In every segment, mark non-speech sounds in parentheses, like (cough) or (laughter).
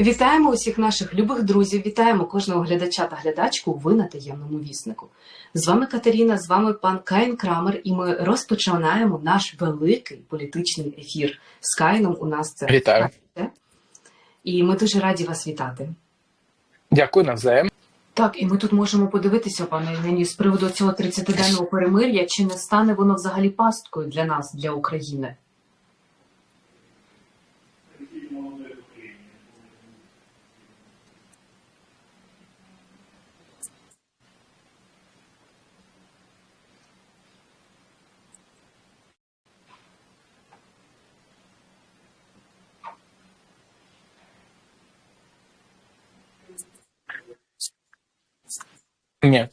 Вітаємо усіх наших любих друзів, вітаємо кожного глядача та глядачку. Ви на таємному віснику. З вами Катерина, з вами пан Каїн Крамер, і ми розпочинаємо наш великий політичний ефір. З Каїном у нас це Вітаю. І ми дуже раді вас вітати. Дякую навзаєм. Так, і ми тут можемо подивитися, пане Євгенію, з приводу цього 30-денного перемир'я, чи не стане воно взагалі пасткою для нас, для України? Ні.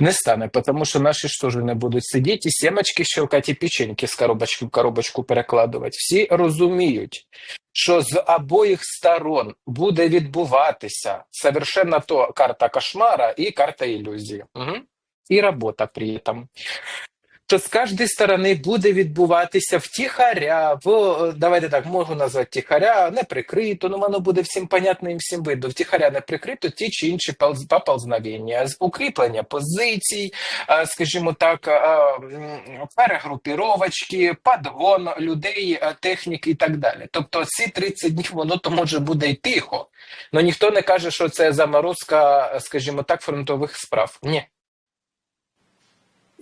Не стане, тому що наші ж теж не будуть сидіти і сімочки щелкати, і печеньки з коробочки в коробочку перекладувати. Всі розуміють, що з обоїх сторон буде відбуватися совершенно то карта кошмара і карта ілюзії. Угу. І робота при цьому. Що з кожної сторони буде відбуватися втіхаря, в давайте так можу назвати тихаря, не прикрито, ну воно буде всім понятно і всім видно. Втіхаря не прикрито ті чи інші полз- поползновення, укріплення позицій, е, скажімо так, е, перегрупіровочки, подгон людей, е, техніки і так далі. Тобто ці 30 днів воно то може буде й тихо, але ніхто не каже, що це заморозка, е, скажімо так, фронтових справ. Ні.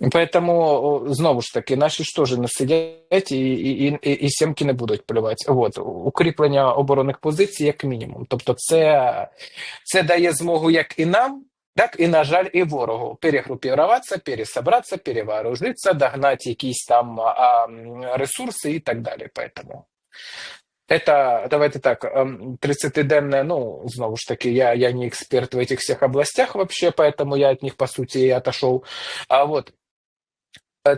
Поэтому, о, знову ж таки, наші ж теж не сидять і, і, і, і сімки не будуть плювати. От, укріплення оборонних позицій як мінімум. Тобто це, це дає змогу як і нам, так і, на жаль, і ворогу перегрупуватися, пересобратися, перевооружитися, догнати якісь там а, м, ресурси і так далі. Поэтому. Это, давайте так, эм, 30-денное, ну, знову ж таки, я, я не эксперт в этих всех областях вообще, поэтому я от них, по суті, і отошел. А вот, е,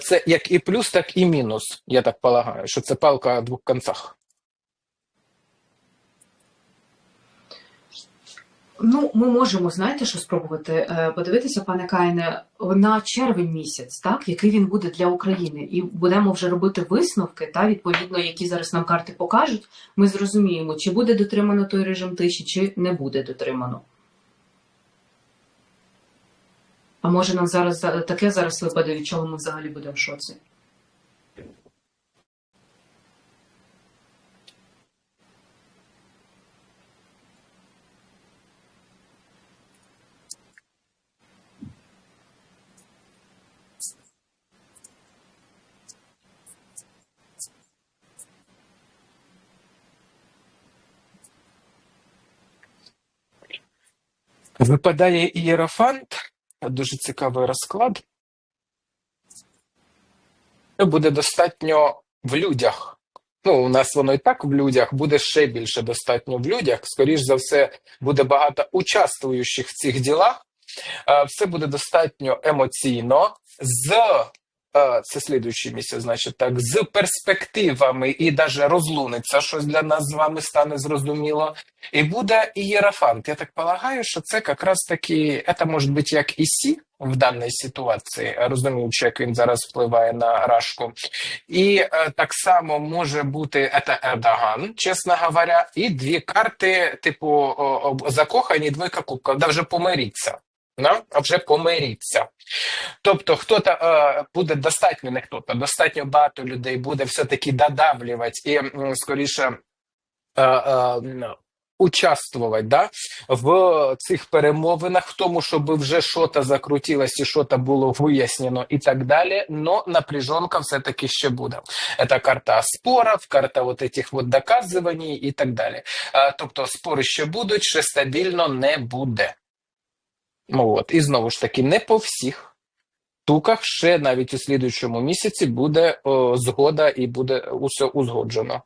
це як і плюс, так і мінус, я так полагаю, що це палка о двох концах. Ну, ми можемо, знаєте, що спробувати Е, подивитися, пане Кайне, на червень місяць, так, який він буде для України, і будемо вже робити висновки, та відповідно, які зараз нам карти покажуть. Ми зрозуміємо, чи буде дотримано той режим тиші, чи не буде дотримано. А може нам зараз таке зараз випаде, від чого ми взагалі будемо в шоці? Випадає ієрофант, дуже цікавий розклад. Це буде достатньо в людях. Ну, у нас воно і так в людях, буде ще більше достатньо в людях. Скоріш за все, буде багато участвуючих в цих ділах. Е, Все буде достатньо емоційно, з це слідуючий місяць, значить так, з перспективами і даже розлуниться щось для нас з вами стане зрозуміло. І буде ієрофант. Я так полагаю, що це якраз таки, це може бути як і Сі в даній ситуації, розуміючи, як він зараз впливає на Рашку. І е, так само може бути це Ердоган, чесно говоря, і дві карти, типу, о, о, закохані, двойка кубків, да вже помиріться. А вже помиріться. Тобто, хто-то е, буде достатньо, не хто-то, достатньо багато людей буде все-таки додавлювати і скоріше е, е, участвувати да, в цих перемовинах, в тому, щоб вже щось закрутилось і щось було вияснено і так далі, но напряженка все-таки ще буде. Це карта спорів, карта вот этих вот доказувань і так далі. Е, тобто спори ще будуть, ще стабільно не буде. Ну, от. І знову ж таки, не по всіх штуках ще навіть у слідуючому місяці буде о, згода і буде усе узгоджено.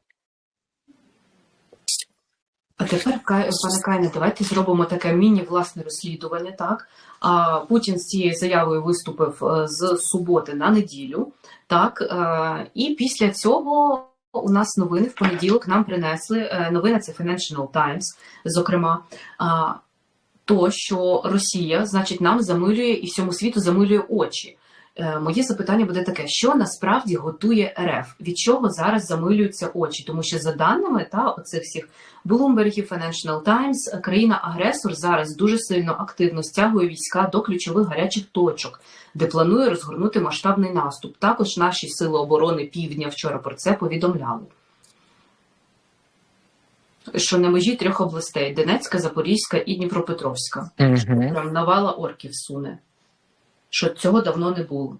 А тепер, пане Кайне, давайте зробимо таке міні-власне розслідування. Так а, Путін з цією заявою виступив е, з суботи на неділю. Так е, і після цього у нас новини в понеділок нам принесли е, новини. Це Financial Times, зокрема. То, що Росія, значить, нам замилює і всьому світу замилює очі. Е, Моє запитання буде таке: що насправді готує РФ? Від чого зараз замилюються очі? Тому що за даними та оцих всіх і Financial Times, країна-агресор зараз дуже сильно активно стягує війська до ключових гарячих точок, де планує розгорнути масштабний наступ. Також наші сили оборони Півдня вчора про це повідомляли. Що на межі трьох областей: Донецька, Запорізька і Дніпропетровська. Угу. Прям навала орків суне. Що цього давно не було.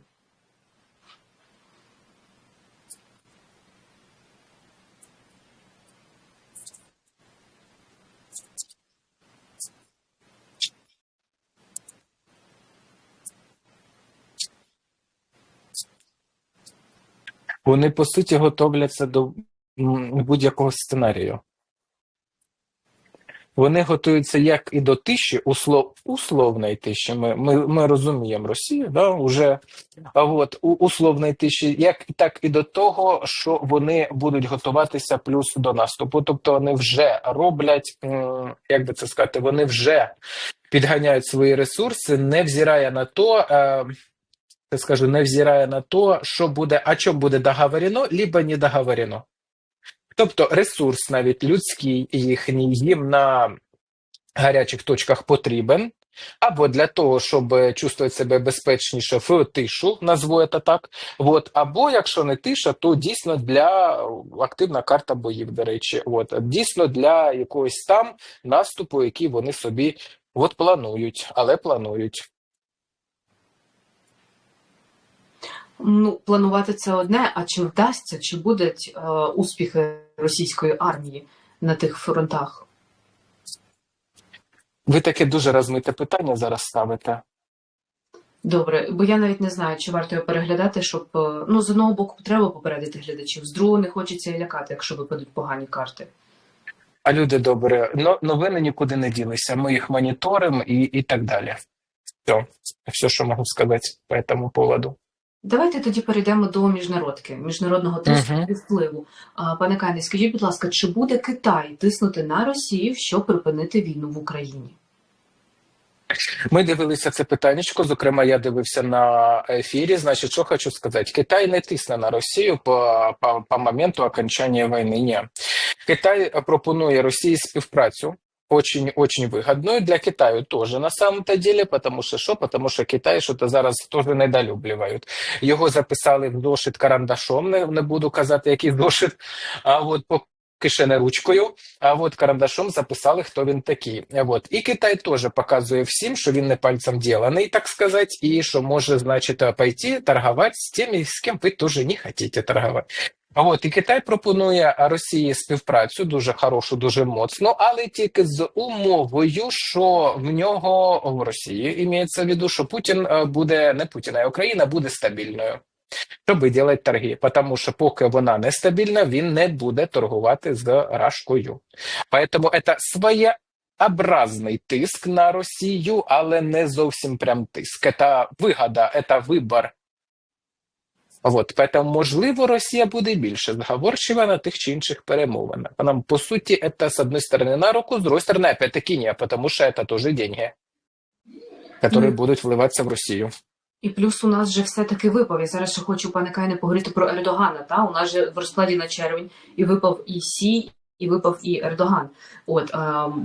Вони по суті готовляться до будь-якого сценарію. Вони готуються як і до тиші, услов, условної тиші. Ми, ми, ми розуміємо Росію, да, уже, а от у условної тиші, як так і до того, що вони будуть готуватися плюс до наступу. Тобто вони вже роблять, як би це сказати, вони вже підганяють свої ресурси, не взирає на то. Е, я скажу, не взирає на то, що буде, о чому буде договорено, либо не договорено. Тобто ресурс навіть людський їхній їм на гарячих точках потрібен, або для того, щоб чувствувати себе безпечніше в тишу, назву це так. От, або якщо не тиша, то дійсно для активна карта боїв, до речі, от, дійсно для якогось там наступу, який вони собі от планують, але планують. Ну, планувати це одне, а чи вдасться, чи будуть е, успіхи російської армії на тих фронтах? Ви таке дуже розмите питання зараз ставите. Добре, бо я навіть не знаю, чи варто його переглядати, щоб е, ну з одного боку треба попередити глядачів, з другого не хочеться і лякати, якщо випадуть погані карти. А люди добре, но новини нікуди не ділися. Ми їх моніторимо і, і так далі. Все, все, що можу сказати по цьому поводу. Давайте тоді перейдемо до міжнародки, міжнародного тиску Мгм. і впливу. Пане Кайне, скажіть, будь ласка, чи буде Китай тиснути на Росію, щоб припинити війну в Україні? Ми дивилися це питаннячко. Зокрема, я дивився на ефірі. Значить, що хочу сказати: Китай не тисне на Росію по, по, по моменту окончання війни. Ні. Китай пропонує Росії співпрацю. Очень, очень выгодную для Китаю тоже на самом-то деле, потому що що? Потому що Китай що-то зараз теж недолюблюють. Його записали в зошит карандашом, не, не буду казати, який зошит, а от поки ще не ручкою, а от карандашом записали, хто він такий. А От. І Китай теж показує всім, що він не пальцем діланий, так сказати, і що може, значить, пойти торгувати з тими, з ким ви теж не хочете торгувати. А От і Китай пропонує Росії співпрацю дуже хорошу, дуже моцну, але тільки з умовою, що в нього в Росії імеється в виду, що Путін е, буде не Путін, а Україна буде стабільною. Щоб виділити торги, тому що поки вона нестабільна, він не буде торгувати з Рашкою. Поэтому це своєобразний тиск на Росію, але не зовсім прям тиск. Це вигода, це вибір. От, поэтому, можливо, Росія буде більше зговорчива на тих чи інших перемовинах. Нам, по суті, це, з одної сторони, на руку, з другої сторони, опять-таки, ні, тому що це теж деньги, які Ну. будуть вливатися в Росію. І плюс у нас же все-таки випав. Я зараз ще хочу, пане Кайне, поговорити про Ердогана. Та? У нас же в розкладі на червень і випав і Сі, і випав і Ердоган. От е,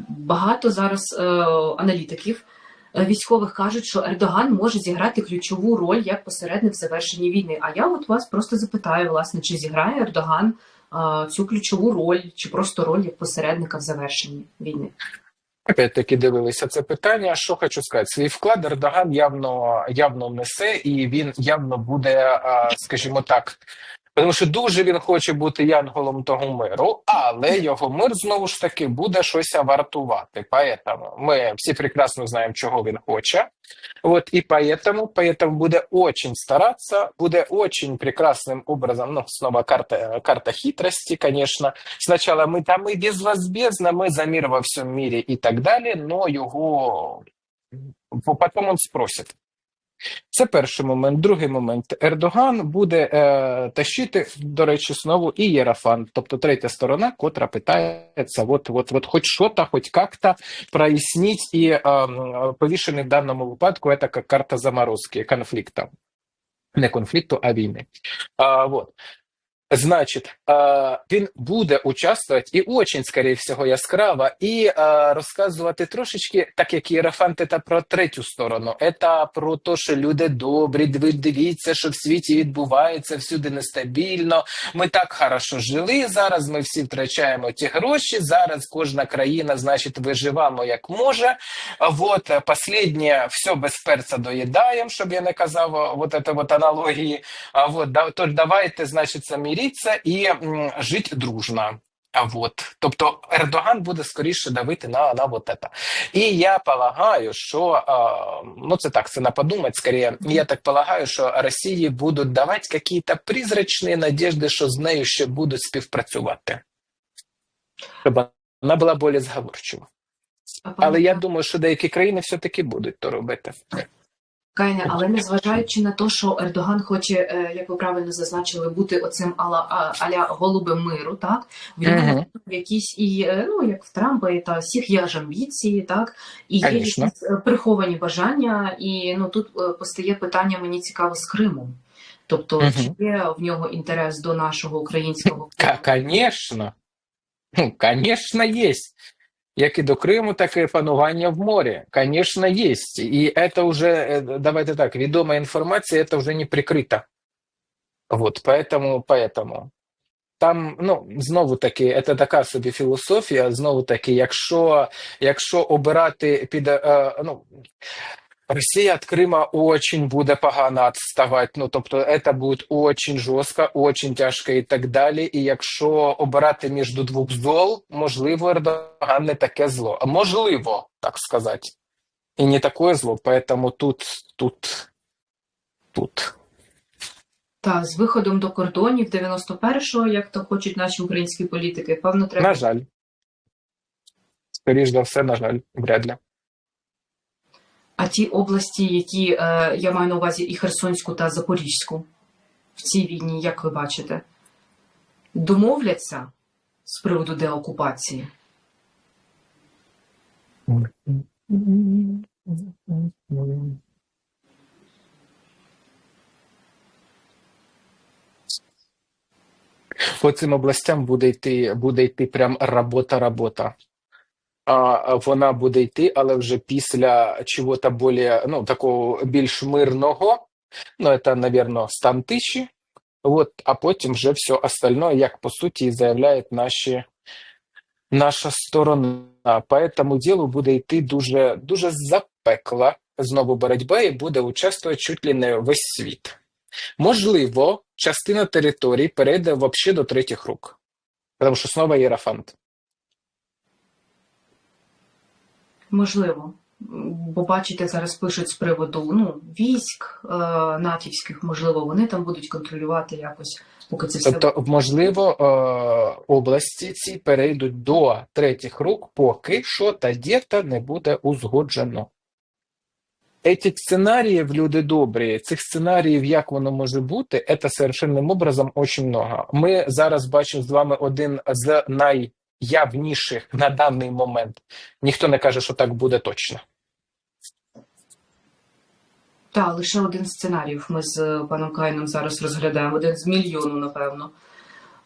багато зараз е, аналітиків військових кажуть, що Ердоган може зіграти ключову роль як посередник в завершенні війни. А я от вас просто запитаю, власне, чи зіграє Ердоган е, цю ключову роль, чи просто роль як посередника в завершенні війни? Опять-таки дивилися це питання. Що хочу сказати, свій вклад Ердоган явно явно несе, і він явно буде, скажімо так. Тому що дуже він хоче бути янголом того миру, але його мир знову ж таки буде щось вартувати. Поэтому ми всі прекрасно знаємо, чого він хоче. Вот и поэтому, поэтому буде очень стараться, буде очень прекрасным образом, ну, снова карта, карта хитрости, конечно. Сначала мы там и безвозмездно, мы за мир во всем мире и так далее, но його потом он спросить. це перший момент. Другий момент. Ердоган буде е, тащити, до речі, знову і Єрафан, тобто третя сторона, котра питається, от, от, от хоч що-то, хоч як-то проясніть, і е, повішений в даному випадку це карта заморозки, конфлікту. Не конфлікту, а війни. А, вот. Значить, е, він буде участвувати і очень, скоріше всього, яскраво, і е, розказувати трошечки, так як Єрофант, це про третю сторону. Це про те, що люди добрі, дивіться, що в світі відбувається, всюди нестабільно. Ми так хорошо жили. Зараз ми всі втрачаємо ті гроші. Зараз кожна країна, значить, виживаємо як може. Вот е, все без перця доїдаємо, щоб я не казав е, вот это вот аналогії. А да, тож давайте, значить, миритися і м, жити дружно. Вот, тобто Ердоган буде скоріше давити на, на вот это. І я полагаю, що ну це так, це на подумать скоріше. Я так полагаю, що Росії будуть давати якісь призрачні надіжди, що з нею ще будуть співпрацювати. Щоб вона була більш зговорчива. Але я думаю, що деякі країни все-таки будуть то робити. Кайне, але незважаючи на те, що Ердоган хоче, е, як ви правильно зазначили, бути оцим ала, а- аля голубем миру, так в нього Мгм. якісь і е, ну як в Трампа і та всіх є ж амбіції, так і є якісь е, приховані бажання, і ну тут постає питання мені цікаво з Кримом. Тобто, Мгм. чи є в нього інтерес до нашого українського Конечно. Ну, конечно, есть. Як і до Криму, так і панування в морі. звісно, є. І це вже, е, давайте так, відома інформація, це вже не прикрита. Вот, поэтому, поэтому. Там, ну, знову таки, це така собі філософія. Знову таки, якщо, якщо обирати під, е, ну, Росія від Крима очень буде погано відставати. Ну, тобто, це буде очень жорстко, очень тяжко і так далі. І якщо обирати між двох зол, можливо, Ердоган не таке зло. Можливо, так сказати. І не таке зло, поэтому тут, тут, тут. та з виходом до кордонів 91-го, як то хочуть наші українські політики, певно, треба На жаль. Скоріш за все, на жаль, вряд ли. А ті області, які е, я маю на увазі і Херсонську та Запорізьку в цій війні, як ви бачите, домовляться з приводу деокупації? По цим областям буде йти, буде йти прям робота-робота. А вона буде йти, але вже після чого-то більш, ну, такого більш мирного. Ну, це, напевно, стан тиші. Вот, а потім вже все остальное, як по суті і заявляє наші, наша сторона. По этому ділу буде йти дуже, дуже запекла знову боротьба і буде участвувати чуть ли не весь світ. Можливо, частина територій перейде взагалі до третіх рук, тому що знову Єрофант. Можливо. Бо бачите, зараз пишуть з приводу ну, військ е, натівських, можливо, вони там будуть контролювати якось, поки це все Тобто, можливо, е, області ці перейдуть до третіх рук, поки що та дєта не буде узгоджено. Эти сценаріїв, люди добрі, цих сценаріїв, як воно може бути, це совершенним образом очень много. Ми зараз бачимо з вами один з найявніших на даний момент. Ніхто не каже, що так буде точно. Та, лише один з сценаріїв ми з паном Кайном зараз розглядаємо, один з мільйону, напевно.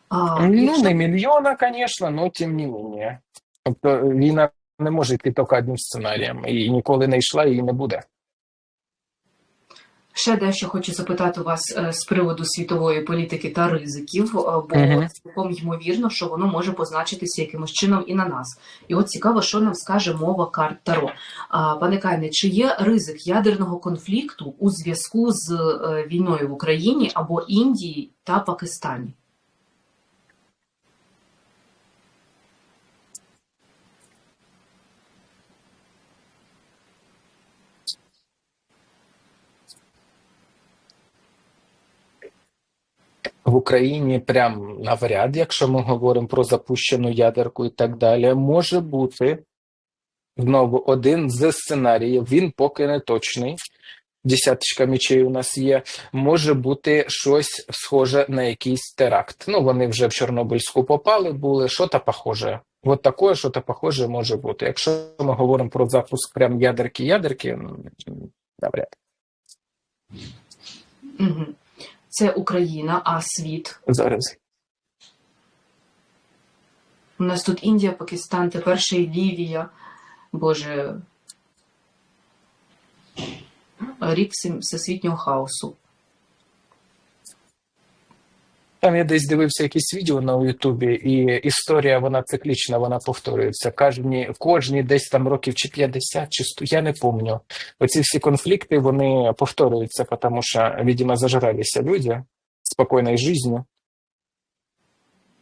А, Ну, якщо- не мільйона, звісно, але тим не менше. Тобто війна не може йти тільки одним сценарієм, і ніколи не йшла, і не буде. Ще дещо хочу запитати вас е, з приводу світової політики та ризиків, е, бо Мгм. цілком ймовірно, що воно може позначитися якимось чином і на нас. І от цікаво, що нам скаже мова карт Таро. Пане Кайне, чи є ризик ядерного конфлікту у зв'язку з е, війною в Україні або Індії та Пакистані? В Україні прям навряд, якщо ми говоримо про запущену ядерку і так далі, може бути знову один з сценаріїв. Він поки не точний. Десяточка мічей у нас є. Може бути щось схоже на якийсь теракт. Ну, вони вже в Чорнобильську попали, були що-то похоже. От таке, що-то похоже може бути. Якщо ми говоримо про запуск прям ядерки-ядерки, навряд. Угу. Це Україна, а світ. Зараз. У нас тут Індія, Пакистан, тепер ще й Лівія. Боже. Рік всесвітнього хаосу. Там я десь дивився якісь відео на Ютубі, і історія вона циклічна, вона повторюється. Кожні, кожні десь там років чи 50, чи 100, я не пам'ятаю. Оці всі конфлікти вони повторюються, тому що, видимо, зажиралися люди спокійної життю,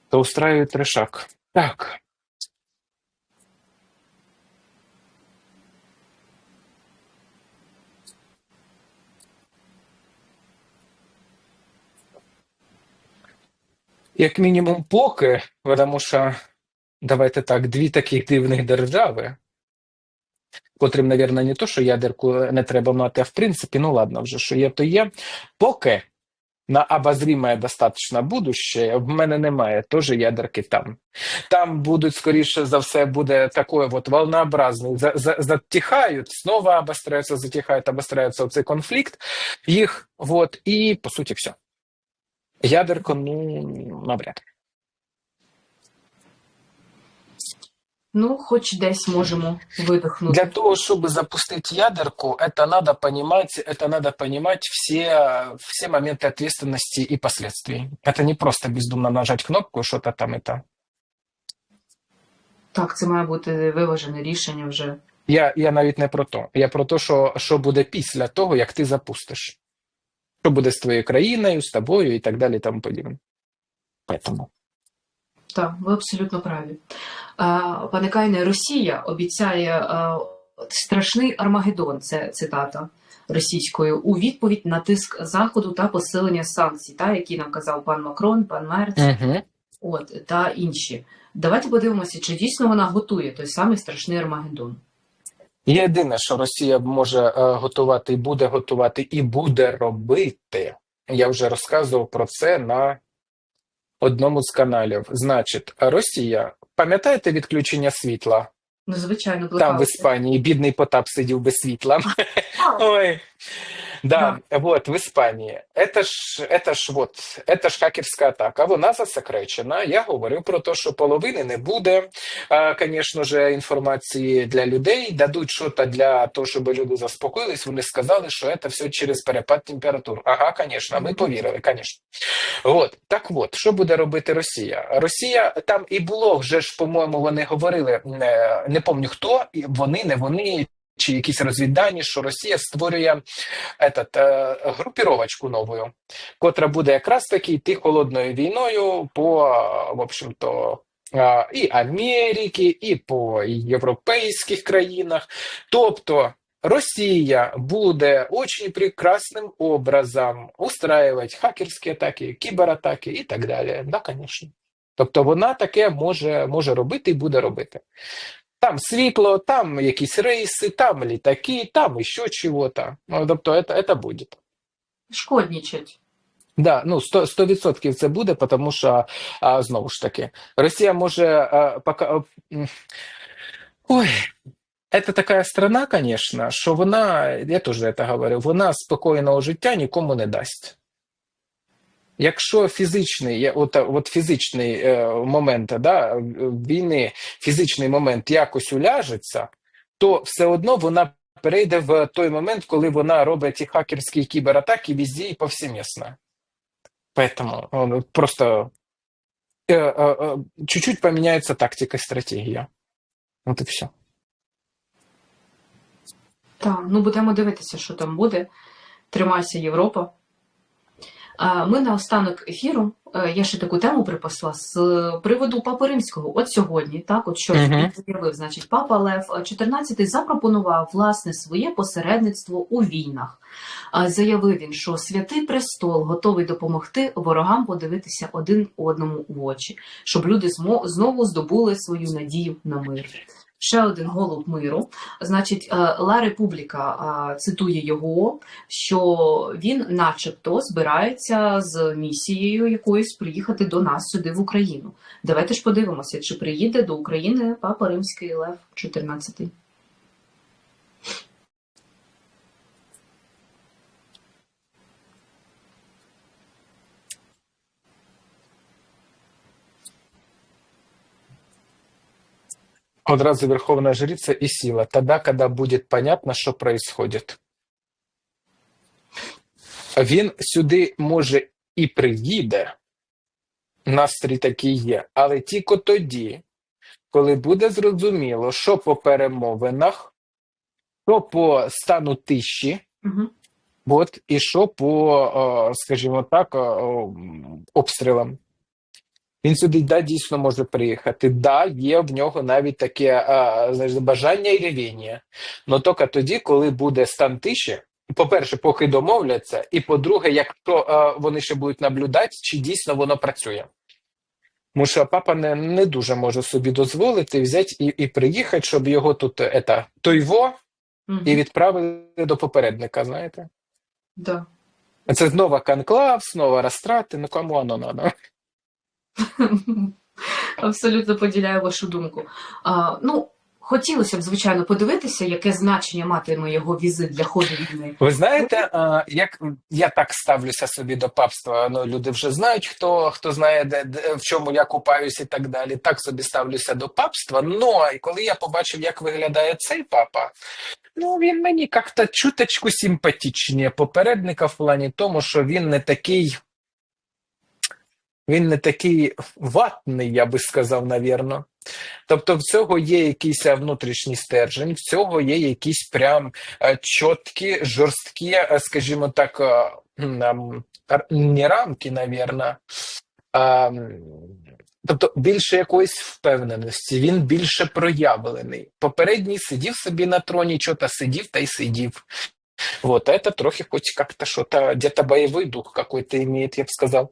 то устраюють трешак. Так. Як мінімум, поки, тому що давайте так, дві таких дивних держави, котрим, мабуть, не то, що ядерку не треба мати, а в принципі, ну ладно, вже що є, то є. Поки на обозрімое достатньо будуще, в мене немає теж ядерки там. Там будуть, скоріше за все, буде такое вот волнообразний, за, за, затихають, знову обостряються, затихають, обостряються оцей конфлікт, їх, вот, і, по суті, все. Ядерка, ну, навряд. Ну, хоч десь можемо видихнути. Для того, чтобы запустить ядерку, это надо понимать, это надо понимать все, все моменты ответственности и последствий. Это не просто бездумно нажать кнопку, что-то там это. Так, це має бути виважене рішення вже. Я, я навіть не про то. Я про те, що, що буде після того, як ти запустиш. Що буде з твоєю країною, з тобою і так далі, і тому подібне. Поэтому. Так, ви абсолютно праві. Пане Кайне, Росія обіцяє страшний Армагеддон, це цитата російською, у відповідь на тиск Заходу та посилення санкцій, та, які нам казав пан Макрон, пан Мерц, Угу. от, та інші. Давайте подивимося, чи дійсно вона готує той самий страшний Армагеддон. Єдине, що Росія може е, готувати і буде готувати, і буде робити. Я вже розказував про це на одному з каналів. Значить, Росія, пам'ятаєте відключення світла? Ну, звичайно, Там в. Іспанії бідний Потап сидів без світла. (laughs) Ой. Да, вот в Іспанії. Это ж, это ж вот, это ж хакерська атака. Вона засекречена. Я говорив про те, що половини не буде, а, звісно ж, інформації для людей. Дадуть щось для того, щоб люди заспокоїлись. Вони сказали, що це все через перепад температур. Ага, звісно, ми повірили, звісно. От так от, що буде робити Росія? Росія там і було вже ж, по-моєму, вони говорили, не, не пам'ятаю хто, і вони, не вони, чи якісь розвіддані, що Росія створює этот, е, групіровочку нову, котра буде якраз таки йти холодною війною по, в общем-то, е, і Америки, і по європейських країнах. Тобто Росія буде очень прекрасним образом устраивать хакерські атаки, кібератаки і так далі. Да, звісно. Тобто вона таке може, може робити і буде робити. Там світло, там якісь рейси, там літаки, там ще чого-то. Ну, тобто, це, це буде. Шкоднічать. Да, ну 100%, 100% це буде, тому що а, знову ж таки, Росія може а, пока. Ой, це така страна, звісно, що вона, я теж це говорив, вона спокійного життя нікому не дасть. Якщо фізичний, я- от, от фізичний е, момент да, війни, фізичний момент якось уляжеться, то все одно вона перейде в той момент, коли вона робить ті хакерські кібератаки везде і повсемісно. Поэтому он просто э, э, э, чуть-чуть поменяется тактика и стратегия. Вот и все. Так, ну будемо дивитися, що там буде. Тримайся, Європа. Ми на останок ефіру. е, Я ще таку тему припасла з приводу Папи Римського. От сьогодні, так, от що він заявив, значить, Папа Лев XIV запропонував власне своє посередництво у війнах. Заявив він, що святий престол готовий допомогти ворогам подивитися один одному в очі, щоб люди знову здобули свою надію на мир. Ще один голуб миру. Значить, е, Ла Републіка е, цитує його, що він, начебто, збирається з місією якоюсь приїхати до нас сюди в Україну. Давайте ж подивимося, чи приїде до України Папа Римський Лев XIV. Одразу Верховная Жрица и сила. Тогда, когда будет понятно, що происходит. Він сюди може і приїде, настрій такий є, але тільки тоді, коли буде зрозуміло, що по перемовинах, що по стану тиші, Угу. от, і що по, скажімо так, обстрілам. Він сюди да, дійсно може приїхати. Да, є в нього навіть таке а, знаєш, бажання і ревіння. Але тільки тоді, коли буде стан тиші, по-перше, поки домовляться, і по-друге, якщо а, вони ще будуть наблюдати, чи дійсно воно працює. Тому що папа не, не дуже може собі дозволити взяти і, і приїхати, щоб його тут ета, тойво Угу. і відправили до попередника, знаєте? Да. Це знову конклав, знову розтрати, ну кому воно надо? (laughs) Абсолютно поділяю вашу думку. А, ну, хотілося б, звичайно, подивитися, яке значення матиме його візит для ходу війни. Ви знаєте, а, як я так ставлюся собі до папства? Ну, люди вже знають, хто хто знає, де, де в чому я купаюсь і так далі. Так собі ставлюся до папства. Ну, і коли я побачив, як виглядає цей папа, ну він мені як-то чуточку симпатичніше попередника в плані тому, що він не такий. Він не такий ватний, я би сказав, навірно. Тобто, в цього є якийсь е, внутрішній стержень, в цього є якісь прям е, чіткі, жорсткі, е, скажімо так, не рамки, навірно. Тобто більше якоїсь впевненості, він більше проявлений. Попередній сидів собі на троні, чого-то сидів та й сидів. Вот, а это трохи хоть как-то что-то, где-то боевой дух какой-то имеет, я б сказав.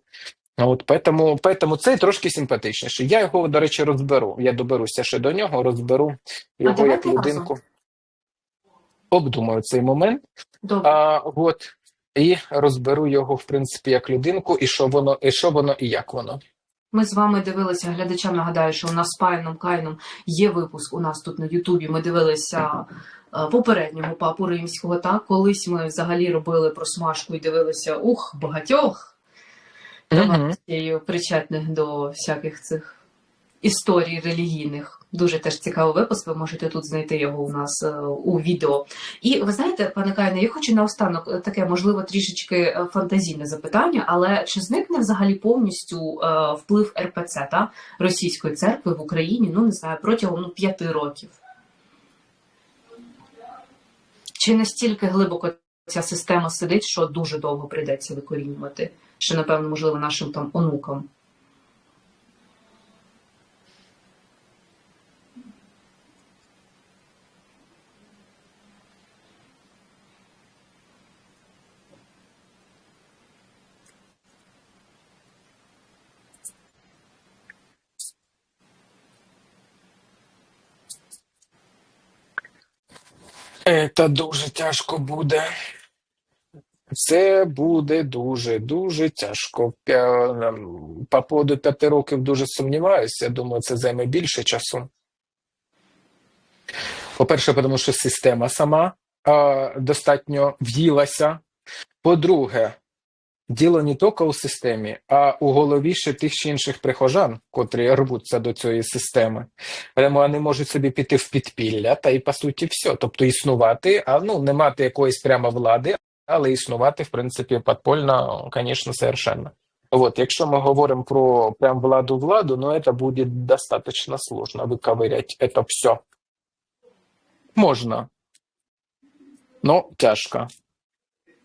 От, поэтому, поэтому цей трошки симпатичніший. Я його, до речі, розберу. Я доберуся ще до нього, розберу його як людинку. Обдумаю цей момент. Добре. А, от, і розберу його, в принципі, як людинку, і що воно, і що воно, і як воно. Ми з вами дивилися, глядачам нагадаю, що у нас з Паїном Кайном є випуск у нас тут на Ютубі. Ми дивилися е, попереднього папу римського. Так, колись ми взагалі робили просмажку і дивилися ух, багатьох Тією причетних до всяких цих історій релігійних. Дуже теж цікавий випуск. Ви можете тут знайти його у нас е, у відео. І ви знаєте, пане Кайне, я хочу наостанок е, таке, можливо, трішечки е, фантазійне запитання, але чи зникне взагалі повністю вплив РПЦ та російської церкви в Україні? Ну не знаю, протягом ну, п'яти років. Чи настільки глибоко ця система сидить, що дуже довго прийдеться викорінювати? Ще, напевно, можливо, нашим там онукам. Це дуже тяжко буде. Це буде дуже, дуже тяжко. Ем, По поводу п'яти років дуже сумніваюся. Думаю, це займе більше часу. По-перше, тому що система сама а, достатньо в'їлася. По-друге, діло не тільки у системі, а у голові ще тих чи інших прихожан, котрі рвуться до цієї системи. Тому вони можуть собі піти в підпілля та і по суті все. Тобто існувати, а ну не мати якоїсь прямо влади, але існувати, в принципі, подпольно, звісно, совершенно. Вот, якщо ми говоримо про прям владу-владу, ну это будет достаточно сложно выковырять это все. Можна. Ну, тяжко.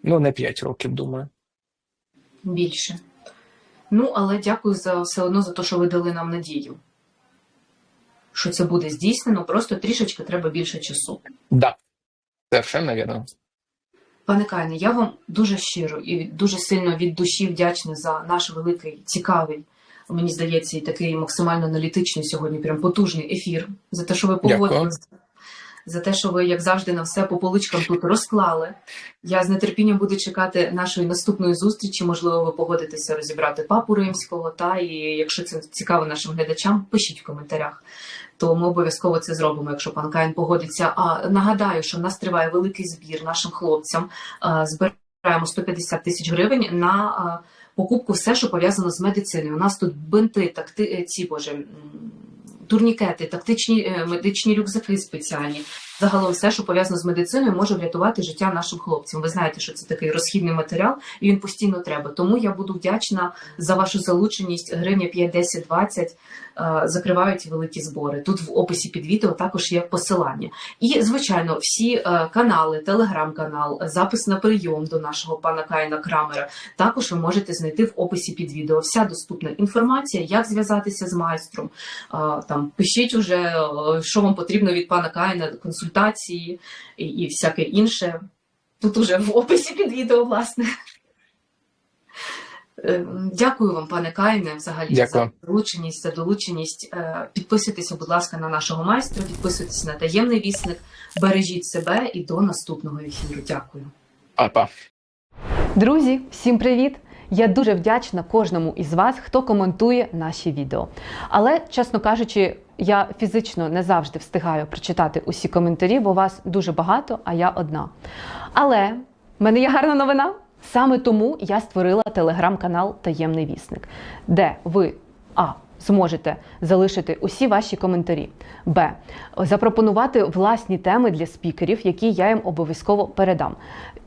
Ну, не 5 років, думаю. Більше. Ну, але дякую за все одно за те, що ви дали нам надію. Що це буде здійснено, просто трішечки треба більше часу. Да. Совершенно вірно. Пане Кайне, я вам дуже щиро і дуже сильно від душі вдячна за наш великий, цікавий, мені здається, і такий максимально аналітичний сьогодні, прям потужний ефір. За те, що ви погодилися. За те, що ви, як завжди, на все по поличкам тут розклали. Я з нетерпінням буду чекати нашої наступної зустрічі. Можливо, ви погодитеся розібрати папу римського. Та і якщо це цікаво нашим глядачам, пишіть в коментарях. То ми обов'язково це зробимо, якщо пан Каїн погодиться. А нагадаю, що в нас триває великий збір нашим хлопцям. Збираємо 150 тисяч гривень на покупку все, що пов'язано з медициною. У нас тут бинти, такти, ці боже. Турнікети, тактичні е, медичні рюкзаки спеціальні. Загалом все, що пов'язано з медициною, може врятувати життя нашим хлопцям. Ви знаєте, що це такий розхідний матеріал, і він постійно треба. Тому я буду вдячна за вашу залученість. Гривня 5, 10, 20 е, закривають великі збори. Тут в описі під відео також є посилання. І звичайно, всі е, канали, телеграм-канал, запис на прийом до нашого пана Каїна Крамера. Також ви можете знайти в описі під відео. Вся доступна інформація, як зв'язатися з майстром. Е, Там пишіть уже, е, що вам потрібно від пана Каїна, консультації і, і всяке інше. Тут уже в описі під відео, власне. Е, Дякую вам, пане Кайне, взагалі Дякую. за долученість, за долученість. Е, Підписуйтеся, будь ласка, на нашого майстра, підписуйтесь на таємний вісник, бережіть себе і до наступного ефіру. Дякую. Папа. Друзі, всім привіт! Я дуже вдячна кожному із вас, хто коментує наші відео. Але, чесно кажучи, я фізично не завжди встигаю прочитати усі коментарі, бо вас дуже багато, а я одна. Але в мене є гарна новина. Саме тому я створила телеграм-канал Таємний вісник, де ви а. Зможете залишити усі ваші коментарі. Б. Запропонувати власні теми для спікерів, які я їм обов'язково передам.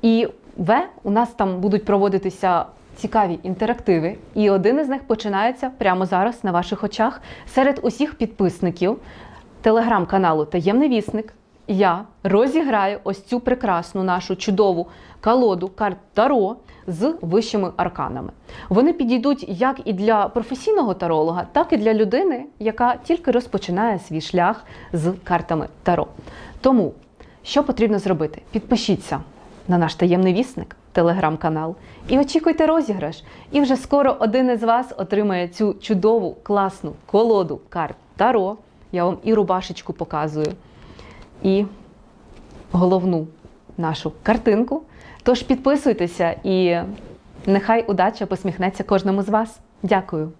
І В. У нас там будуть проводитися цікаві інтерактиви, і один із них починається прямо зараз на ваших очах серед усіх підписників телеграм-каналу Таємний вісник. Я розіграю ось цю прекрасну нашу чудову колоду карт Таро з вищими арканами. Вони підійдуть як і для професійного таролога, так і для людини, яка тільки розпочинає свій шлях з картами Таро. Тому, що потрібно зробити? Підпишіться на наш таємний вісник, телеграм-канал, і очікуйте розіграш. І вже скоро один із вас отримає цю чудову, класну колоду карт Таро. Я вам і рубашечку показую, і головну нашу картинку. Тож підписуйтеся і нехай удача посміхнеться кожному з вас. Дякую.